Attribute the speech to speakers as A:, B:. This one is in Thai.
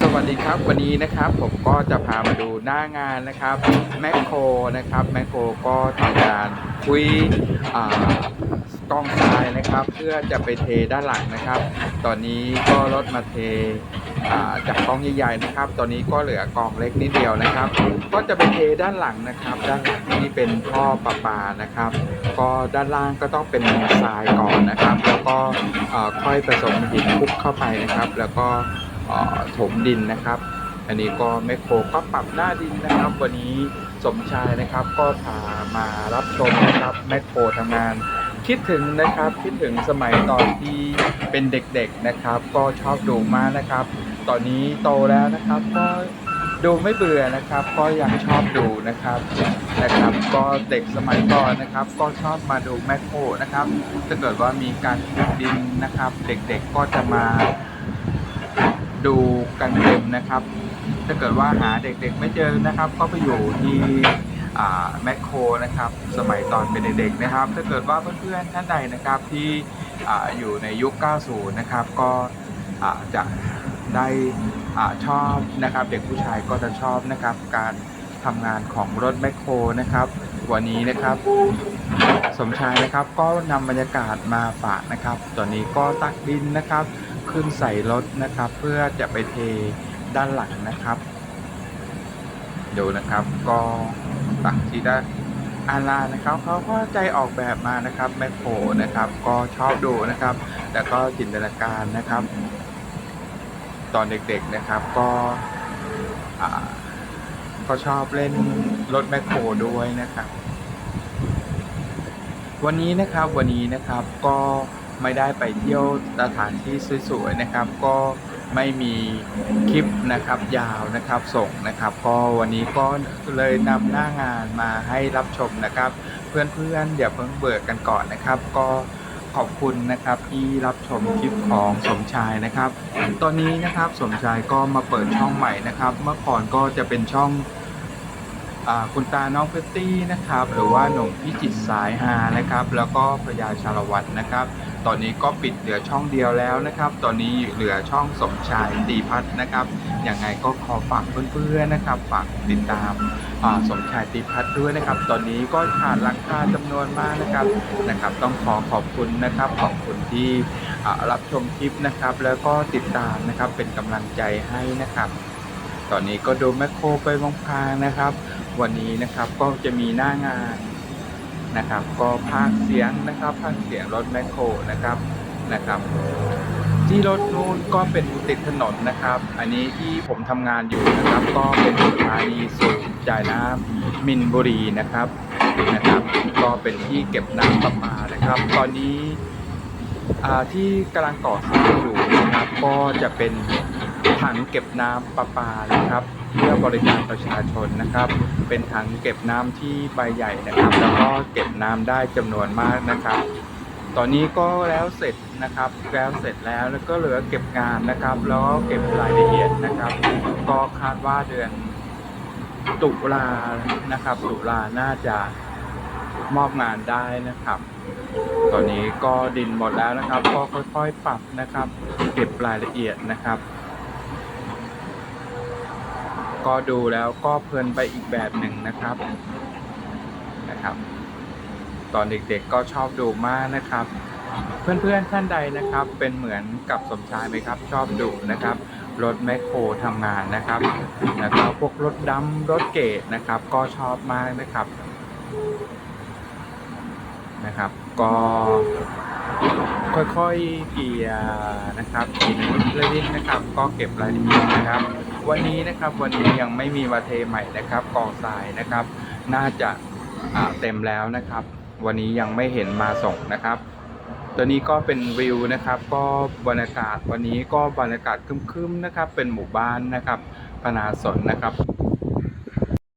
A: สวัสดีครับวันนี้นะครับผมก็จะพามาดูหน้างานนะครับแมคโครนะครับแมคโครก็ทำการคุยอ่ากองทรายนะครับ เพื่อจะไปเทด้านหลังนะครับ ตอนนี้ก็รถมาเทอ่าจากกองใหญ่ๆนะครับ ตอนนี้ก็เหลือกองเล็กนิดเดียวนะครับ ก็จะไปเทด้านหลังนะครับ ด้านหลังนี่เป็นท่อประปานะครับ ก็ด้านล่างก็ต้องเป็นทรายก่อนนะครับ แล้วก็อ่อค่อยผสมหินคลุกเข้าไปนะครับ แล้วก็ ถมดินนะครับ อันนี้ก็แมคโครก็ปรับหน้าดินนะครับ วันนี้สมชายนะครับ ก็พามารับชมนะครับแมคโครทำงาน คิดถึงนะครับคิดถึงสมัยตอนที่เป็นเด็กๆนะครับ ก็ชอบดูมากนะครับ ตอนนี้โตแล้วนะครับก็ดูไม่เบื่อนะครับ ก็ยังชอบดูนะครับนะครับ ก็เด็กสมัยก่อนนะครับ ก็ชอบมาดูแมคโครนะครับถ้าเกิดว่ามีการขุดดินนะครับ เด็กๆก็จะมา ดูกันเต็มนะครับ ถ้าเกิดว่าหาเด็กๆไม่เจอนะครับ ก็ไปอยู่ที่แมคโครนะครับ สมัยตอนเป็นเด็กๆนะครับ ถ้าเกิดว่าเพื่อนๆท่านใดนะครับที่ออยู่ในยุค 90 นะครับ ก็จะได้อชอบนะครับ เด็กผู้ชายก็จะชอบนะครับ การทำงานของรถแมคโครนะครับ วันนี้นะครับ สมชายนะครับก็นำบรรยากาศมาฝากนะครับ ตอนนี้ก็ตักดินนะครับ ขึ้นใส่รถนะครับ เพื่อจะไปเทด้านหลังนะครับดูนะครับก็ตักที่ได้อาลานะครับเขาก็ใจออกแบบมานะครับแมคโครนะครับ ก็ชอบดูนะครับแต่ก็จินตนาการนะครับ ตอนเด็กๆนะครับก็ก็ชอบเล่นรถแมคโครด้วยนะครับ วันนี้นะครับวันนี้นะครับก็ ไม่ได้ไปเที่ยวสถานที่สวยๆนะครับ ก็ไม่มีคลิปนะครับยาวนะครับส่งนะครับ ก็วันนี้ก็เลยนำหน้างานมาให้รับชมนะครับ เพื่อนๆเดี๋ยวเพิ่งเบิกกันก่อนนะครับ ก็ขอบคุณนะครับที่รับชมคลิปของสมชายนะครับ ตอนนี้นะครับสมชายก็มาเปิดช่องใหม่นะครับ เมื่อก่อนก็จะเป็นช่องอคุณตาน้องเฟตตี้นะครับ หรือว่าหนุ่มพิจิตสายฮานะครับ แล้วก็พระยาชาละวันนะครับ ตอนนี้ก็ปิดเหลือช่องเดียวแล้วนะครับ ตอนนี้เหลือช่องสมชายตีพัฒน์นะครับยังไงก็ขอฝากเพื่อนๆนะครับ ฝากติดตามสมชายตีพัฒน์ด้วยนะครับ ตอนนี้ก็ขาดราคาจำนวนมากนะครับนะครับ ต้องขอขอบคุณนะครับขอบคุณที่รับชมคลิปนะครับ แล้วก็ติดตามนะครับเป็นกำลังใจให้นะครับตอนนี้ก็ดูแมคโครไปบางพางนะครับ วันนี้นะครับก็จะมีหน้างาน นะครับ ก็พากย์เสียงนะครับพากย์เสียงรถแมคโครนะครับนะครับที่รถนู้นก็เป็นติดถนนนะครับ อันนี้ที่ผมทำงานอยู่นะครับ ก็เป็นสถานีสูบจ่ายน้ำมินบุรีนะครับนะครับ ก็เป็นที่เก็บน้ำประปานะครับ ตอนนี้ที่กำลังก่อสร้างอยู่นะครับ ก็จะเป็น ถังเก็บน้ำประปานะครับ เพื่อบริการประชาชนนะครับ เป็นถังเก็บน้ำที่ใบใหญ่นะครับ แล้วก็เก็บน้ำได้จำนวนมากนะครับตอนนี้ก็แล้วเสร็จนะครับแล้วเสร็จแล้วแล้วก็เหลือเก็บงานนะครับ แล้วก็เก็บรายละเอียดนะครับ ก็คาดว่าเดือนตุลานะครับ ตุลาน่าจะมอบงานได้นะครับ ตอนนี้ก็ดินหมดแล้วนะครับ ก็ค่อยๆปรับนะครับ เก็บรายละเอียดนะครับ ก็ดูแล้วก็เพลินไปอีกแบบหนึ่งนะครับนะครับ ตอนเด็กๆก็ชอบดูมากนะครับ เพื่อนๆท่านใดนะครับ เป็นเหมือนกับสมชายไหมครับ ชอบดูนะครับรถแมคโครทำงานนะครับแล้วก็พวกรถดำรถเกตนะครับ ก็ชอบมากนะครับนะครับ ก็ ค่อยๆเกียร์นะครับกินนิดละนิดนะครับ ก็เก็บรายละเอียดนะครับ วันนี้นะครับวันนี้ยังไม่มีมาเทใหม่นะครับกองทรายนะครับ น่าจะเต็มแล้วนะครับ วันนี้ยังไม่เห็นมาส่งนะครับ ตัวนี้ก็เป็นวิวนะครับ ก็บรรยากาศวันนี้ก็บรรยากาศคึมๆนะครับ เป็นหมู่บ้านนะครับพนาสนนะครับ